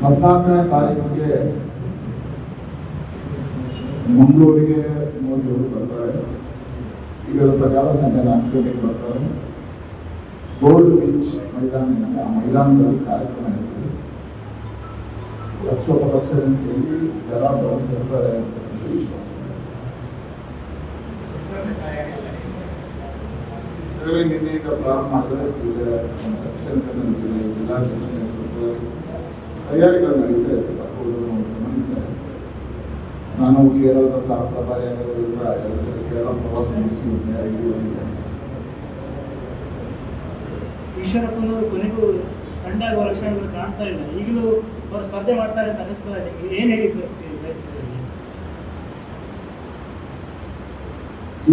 ಹದಿನಾಲ್ಕನೇ ತಾರೀಕಿಗೆ ಮಂಗಳೂರಿಗೆ ಮೋದಿಯವರು ಬರ್ತಾರೆ ಈಗ ಅದರ ಪ್ರಕಾರ ಸಂಜೆ ನಾಲ್ಕು ಗಂಟೆಗೆ ಬರ್ತಾರೆ ಗೋಲ್ಡ್ ಬೀಚ್ ಮೈದಾನ ಆ ಮೈದಾನದಲ್ಲಿ ಕಾರ್ಯಕ್ರಮ ಇರ್ತದೆ ಲಕ್ಷೋಪಲಕ್ಷ ಸಂಖ್ಯೆಯಲ್ಲಿ ಜನ ಸೇರ್ತಾರೆ ಅಂತ ವಿಶ್ವಾಸ ಈಗಾಗಲೇ ನಿನ್ನೆಯಿಂದ ಪ್ರಾರಂಭ ಮಾಡಿದರೆ ಈಗ ನಮ್ಮ ದಕ್ಷಿಣ ಕನ್ನಡ ಜಿಲ್ಲೆ ಜಿಲ್ಲಾಧ್ಯಕ್ಷ ನೇತೃತ್ವದಲ್ಲಿ ತಯಾರಿಗಳು ನಡೀತಾ ಬರುವುದನ್ನು ಗಮನಿಸ್ತಾರೆ ನಾನು ಕೇರಳದ ಸಹ ಪ್ರಭಾರಿಯಾಗಿರೋದ್ರಿಂದ ಎರಡು ಕೇರಳ ಪ್ರವಾಸ ಮುಗಿಸಿ ಈಶ್ವರಪ್ಪನವರು ಕೊನೆಗೂ ತಂಡ ಆಗುವ ಲಕ್ಷಣಗಳು ಕಾಣ್ತಾ ಇಲ್ಲ. ಈಗಲೂ ಅವರು ಸ್ಪರ್ಧೆ ಮಾಡ್ತಾರೆ ಅಂತ ಅನಿಸ್ತದೆ ನಿಮಗೆ? ಏನು ಹೇಳಿ ಬಯಸ್ತೀವಿ ಬಯಸ್ತೀವಿ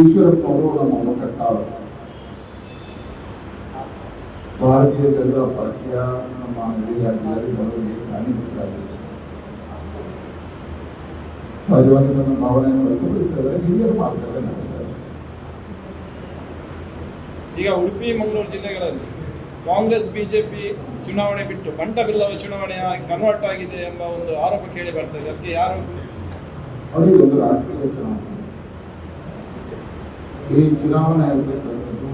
ಈಶ್ವರಪ್ಪ ಅವರು ನಮ್ಮ ಒಕ್ಕಟ್ಟ ಭಾರತೀಯ ಜನತಾ ಪಾರ್ಟಿಯ ನಮ್ಮ ರಾಜ್ಯದಲ್ಲಿ ಬಡವರಿಗೆ ಕಾರಣೀಭೂತರಾಗಿದೆ ಸಹಜವಾಗಿ ನನ್ನ ಭಾವನೆಯನ್ನು ವ್ಯಕ್ತಪಡಿಸಿದರೆ ಹಿರಿಯರು ಮಾತುಕತೆ ನಡೆಸ್ತಾರೆ ಈಗ ಉಡುಪಿ ಮಂಗಳೂರು ಜಿಲ್ಲೆಗಳಲ್ಲಿ ಕಾಂಗ್ರೆಸ್ ಬಿಜೆಪಿ ಚುನಾವಣೆ ಬಿಟ್ಟು ಮಂಟಬಿಲ್ಲವ ಚುನಾವಣೆ ಕನ್ವರ್ಟ್ ಆಗಿದೆ ಎಂಬ ಒಂದು ಆರೋಪ ಕೇಳಿ ಬರ್ತಾ ಇದೆ. ಅದಕ್ಕೆ ಯಾರು? ಅವರಿಗೆ ಒಂದು ರಾಷ್ಟ್ರೀಯ ಚುನಾವಣೆ. ಈ ಚುನಾವಣೆ ಇರತಕ್ಕಂಥದ್ದು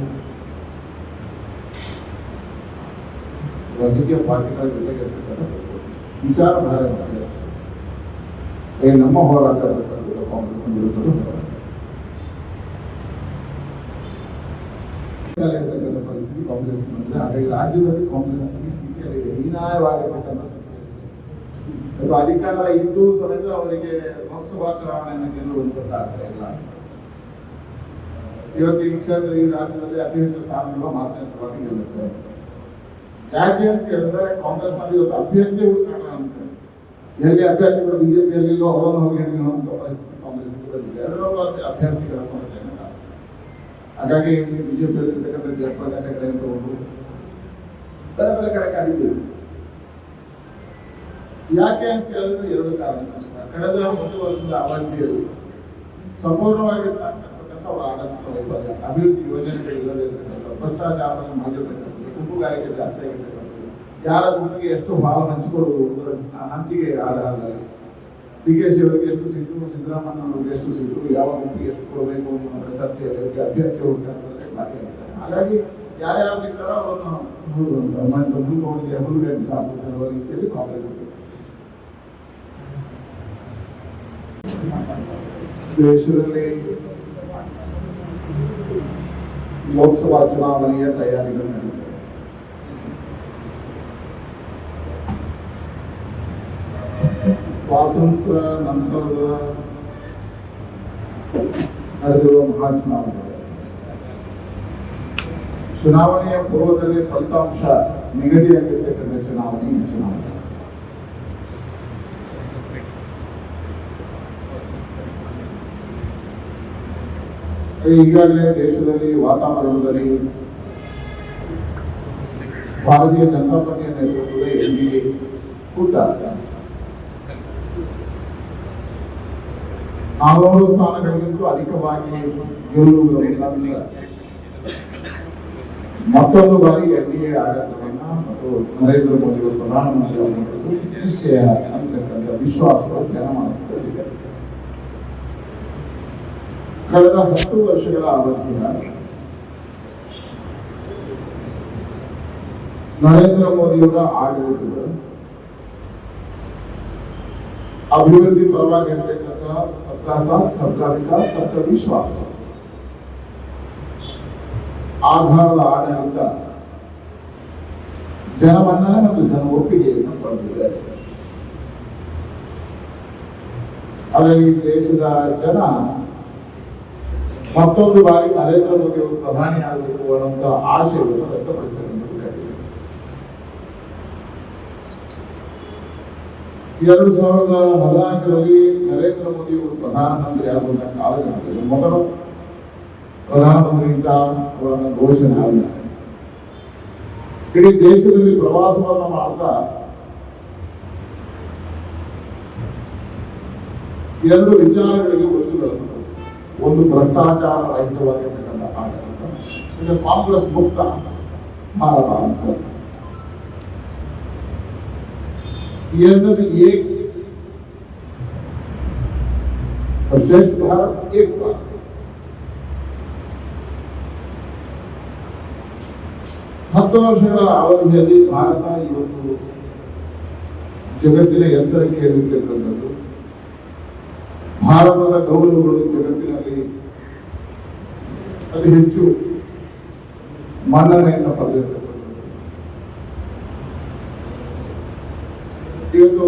ರಾಜಕೀಯ ಪಾರ್ಟಿಗಳ ಜೊತೆಗೆ ಇರ್ತಕ್ಕಂಥ ವಿಚಾರಧಾರೆ ಬಗ್ಗೆ ಏ ನಮ್ಮ ಹೋರಾಟ ಇರ್ತಕ್ಕಂಥದ್ದು ಕಾಂಗ್ರೆಸ್ ವಿರುದ್ಧದ ಹೋರಾಟ ಇರ್ತಕ್ಕಂಥ ಪರಿಸ್ಥಿತಿ ಕಾಂಗ್ರೆಸ್ ಹಾಗಾಗಿ ರಾಜ್ಯದಲ್ಲಿ ಕಾಂಗ್ರೆಸ್ ಈ ಸ್ಥಿತಿಯಲ್ಲಿದೆ ಹೀನಾಯವಾಗಿರ್ತಕ್ಕಂಥ ಸ್ಥಿತಿಯಲ್ಲಿದೆ ಅದು ಅಧಿಕಾರ ಇದ್ದು ಸಮೇತ ಅವರಿಗೆ ಲೋಕಸಭಾ ಚುನಾವಣೆಯನ್ನು ಗೆಲ್ಲುವಂತದ್ದಾಗ್ತಾ ಇಲ್ಲ ಇವತ್ತು ಈ ಕ್ಷೇತ್ರ ಈ ರಾಜ್ಯದಲ್ಲಿ ಅತಿ ಹೆಚ್ಚು ಸ್ಥಾನಗಳ ಮಾತನಾಡುವಾಗಿ ಗೆಲ್ಲುತ್ತೆ ಯಾಕೆ ಅಂತ ಕೇಳಿದ್ರೆ ಕಾಂಗ್ರೆಸ್ನಲ್ಲಿ ಇವತ್ತು ಅಭ್ಯರ್ಥಿ ಹುಡುಕಾಟ ಅಂತ. ಎಲ್ಲಿ ಅಭ್ಯರ್ಥಿಗಳು ಬಿಜೆಪಿಯಲ್ಲಿ ಅವರನ್ನು ಹೋಗಿ ಅಂತ ಪರಿಸ್ಥಿತಿ ಕಾಂಗ್ರೆಸ್ ಬಂದಿದೆ. ಎರಡರಲ್ಲಿ ಅಭ್ಯರ್ಥಿಗಳ ಕೊರತೆ. ಹಾಗಾಗಿ ಇಲ್ಲಿ ಬಿಜೆಪಿಯಲ್ಲಿ ಇರ್ತಕ್ಕಂಥ ಜಯಪ್ರಕಾಶ್ ಕಡೆ ಅಂತ ಒಂದು ಬೇರೆ ಬೇರೆ ಕಡೆ ಕಾಣಿದ್ದೀವಿ. ಯಾಕೆ ಅಂತ ಕೇಳಿದ್ರೆ ಎರಡು ಕಾರಣಕ್ಕೋಸ್ಕರ ಕಳೆದ ಒಂದು ವರ್ಷದ ಅವಧಿಯಲ್ಲಿ ಸಂಪೂರ್ಣವಾಗಿ ಅವರ ಆಡಳಿತ ವೈಫಲ್ಯ, ಅಭಿವೃದ್ಧಿ ಯೋಜನೆಗಳಿಲ್ಲದೆ ಇರತಕ್ಕಂಥ ಭ್ರಷ್ಟಾಚಾರದಲ್ಲಿ ಮುಳುಗಿರ್ತಕ್ಕಂಥದ್ದು ಗುಂಪುಗಾರಿಕೆ ಜಾಸ್ತಿ ಆಗಿರ್ತಕ್ಕಂಥದ್ದು ಯಾರ ಗುಂಪಿಗೆ ಎಷ್ಟು ಭಾವ ಹಂಚಿಕೊಳ್ಳುವುದು ಒಂದು ಆ ಹಂಚಿಕೆ ಆಧಾರದಲ್ಲಿ ಡಿ ಕೆ ಸಿ ಅವರಿಗೆ ಎಷ್ಟು ಸೀಟು ಸಿದ್ದರಾಮಯ್ಯ ಅವರಿಗೆ ಎಷ್ಟು ಸೀಟು ಯಾವ ಗುಂಪಿಗೆ ಎಷ್ಟು ಕೊಡಬೇಕು ಅನ್ನುವಂಥ ಚರ್ಚೆಯಲ್ಲಿ ಅವರಿಗೆ ಅಭ್ಯರ್ಥಿ ಹುಡುಕಾಟದಲ್ಲಿ ಬಾಕಿಯಾಗಿದ್ದಾರೆ ಹಾಗಾಗಿ ಯಾರ್ಯಾರು ಸಿಗ್ತಾರೋ ಅವರನ್ನು ಹುಲ್ಲುಗಳಿಗೆ ಹುಲ್ಲುಗಡ್ಡೆ ಸಾಕುತ್ತಿರುವ ರೀತಿಯಲ್ಲಿ ಕಾಂಗ್ರೆಸ್ ಇದೆ. ದೇಶದಲ್ಲಿ ಲೋಕಸಭಾ ಚುನಾವಣೆಯ ತಯಾರಿಗಳು ನಡೀತದೆ ಸ್ವಾತಂತ್ರ್ಯ, ನಂತರದ ನಡೆದಿರುವ ಚುನಾವಣೆಯ ಪೂರ್ವದಲ್ಲಿ ಫಲಿತಾಂಶ ನಿಗದಿಯಾಗಿರ್ತಕ್ಕಂಥ ಚುನಾವಣೆ, ಈ ಚುನಾವಣೆ. ಈಗಾಗಲೇ ದೇಶದಲ್ಲಿ ವಾತಾವರಣದಲ್ಲಿ ಭಾರತೀಯ ಜನತಾ ಪಾರ್ಟಿಯ ನೇತೃತ್ವದ ಎನ್ ಡಿ ಎ ಕೂಟ. ನಾಲ್ನೂರು ಸ್ಥಾನಗಳಿಗಿಂತೂ ಅಧಿಕವಾಗಿ ಗೆಲ್ಲುವುದರಿಂದ ಮತ್ತೊಂದು ಬಾರಿ ಎನ್ ಡಿ ಎ ಆಡಳಿತವನ್ನ ಮತ್ತು ನರೇಂದ್ರ ಮೋದಿ ಅವರು ಪ್ರಧಾನಮಂತ್ರಿ ನಿಶ್ಚಯ ಅಂತಕ್ಕಂಥ ವಿಶ್ವಾಸವು ಜನಮಾನಸದಲ್ಲಿದೆ ಕಳೆದ ಹತ್ತು ವರ್ಷಗಳ ಅವಧಿಯ ನರೇಂದ್ರ ಮೋದಿಯವರ ಆಡಳಿತಗಳು ಅಭಿವೃದ್ಧಿ ಪರವಾಗಿರ್ತಕ್ಕಂಥ ಸಬ್ಕಾ ಸಾಥ್ ಸಬ್ಕಾ ವಿಕಾಸ್ ಸಬ್ಕಾ ವಿಶ್ವಾಸ. ಆಧಾರದ ಆಡಳಿತ ಜನಮನ್ನಣೆ ಮತ್ತು ಜನ ಒಪ್ಪಿಗೆಯನ್ನು ಪಡೆದಿದೆ. ಈ ದೇಶದ ಜನ ಮತ್ತೊಂದು ಬಾರಿ ನರೇಂದ್ರ ಮೋದಿ ಅವರು ಪ್ರಧಾನಿ ಆಗಬೇಕು ಅನ್ನುವಂತಹ ಆಶಯವನ್ನು ವ್ಯಕ್ತಪಡಿಸಬೇಕೆಂದು ಎರಡು ಸಾವಿರದ ಹದಿನಾಲ್ಕರಲ್ಲಿ ನರೇಂದ್ರ ಮೋದಿ ಅವರು ಪ್ರಧಾನಮಂತ್ರಿ ಆಗುವಂಥ ಕಾಲಘಟ್ಟದಲ್ಲಿ ಮೊದಲು ಪ್ರಧಾನಮಂತ್ರಿ ಅಂತ ಘೋಷಣೆ ಆದ ಇಡೀ ದೇಶದಲ್ಲಿ ಪ್ರವಾಸವನ್ನು ಮಾಡ್ತಾ ಎರಡು ವಿಚಾರಗಳಿಗೆ ಒತ್ತುಗಳನ್ನು ಒಂದು ಭ್ರಷ್ಟಾಚಾರ ರಹಿತವಾಗಿರ್ತಕ್ಕಂಥ ಕಾಂಗ್ರೆಸ್ ಮುಕ್ತ ಭಾರತ ಅಂತ. ಎರಡನೇದು ಏಕ್ और श्रेष्ठ भारत एक भारत ಹತ್ತು ವರ್ಷಗಳ ಅವಧಿಯಲ್ಲಿ ಭಾರತ ಇವತ್ತು ಜಗತ್ತಿನ ಎತ್ತರಕ್ಕೆ ಏರಿರ್ತಕ್ಕಂಥದ್ದು ಭಾರತದ ಗೌರವಗಳು ಜಗತ್ತಿನಲ್ಲಿ ಅತಿ ಹೆಚ್ಚು ಮನ್ನಣೆಯನ್ನು ಪಡೆದಿರ್ತಕ್ಕಂಥದ್ದು ಇವತ್ತು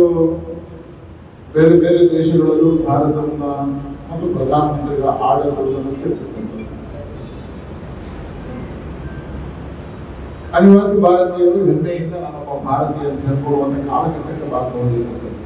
ಬೇರೆ ಬೇರೆ ದೇಶಗಳಲ್ಲೂ ಭಾರತವನ್ನ ಮತ್ತು ಪ್ರಧಾನಮಂತ್ರಿಗಳ ಆಡಳಿತವನ್ನು ಮೆಚ್ಚಿರ್ತಕ್ಕಂಥದ್ದು ಅನಿವಾಸಿ ಭಾರತೀಯರು ಹೆಮ್ಮೆಯಿಂದ ನಾನೊಬ್ಬ ಭಾರತೀಯ ಅಂತ ಹೇಳ್ಕೊಳ್ಳುವಂತ ಕಾಲಘಟ್ಟಕ್ಕೆ ಭಾರತ ಹೋಗಿರ್ತಕ್ಕಂಥದ್ದು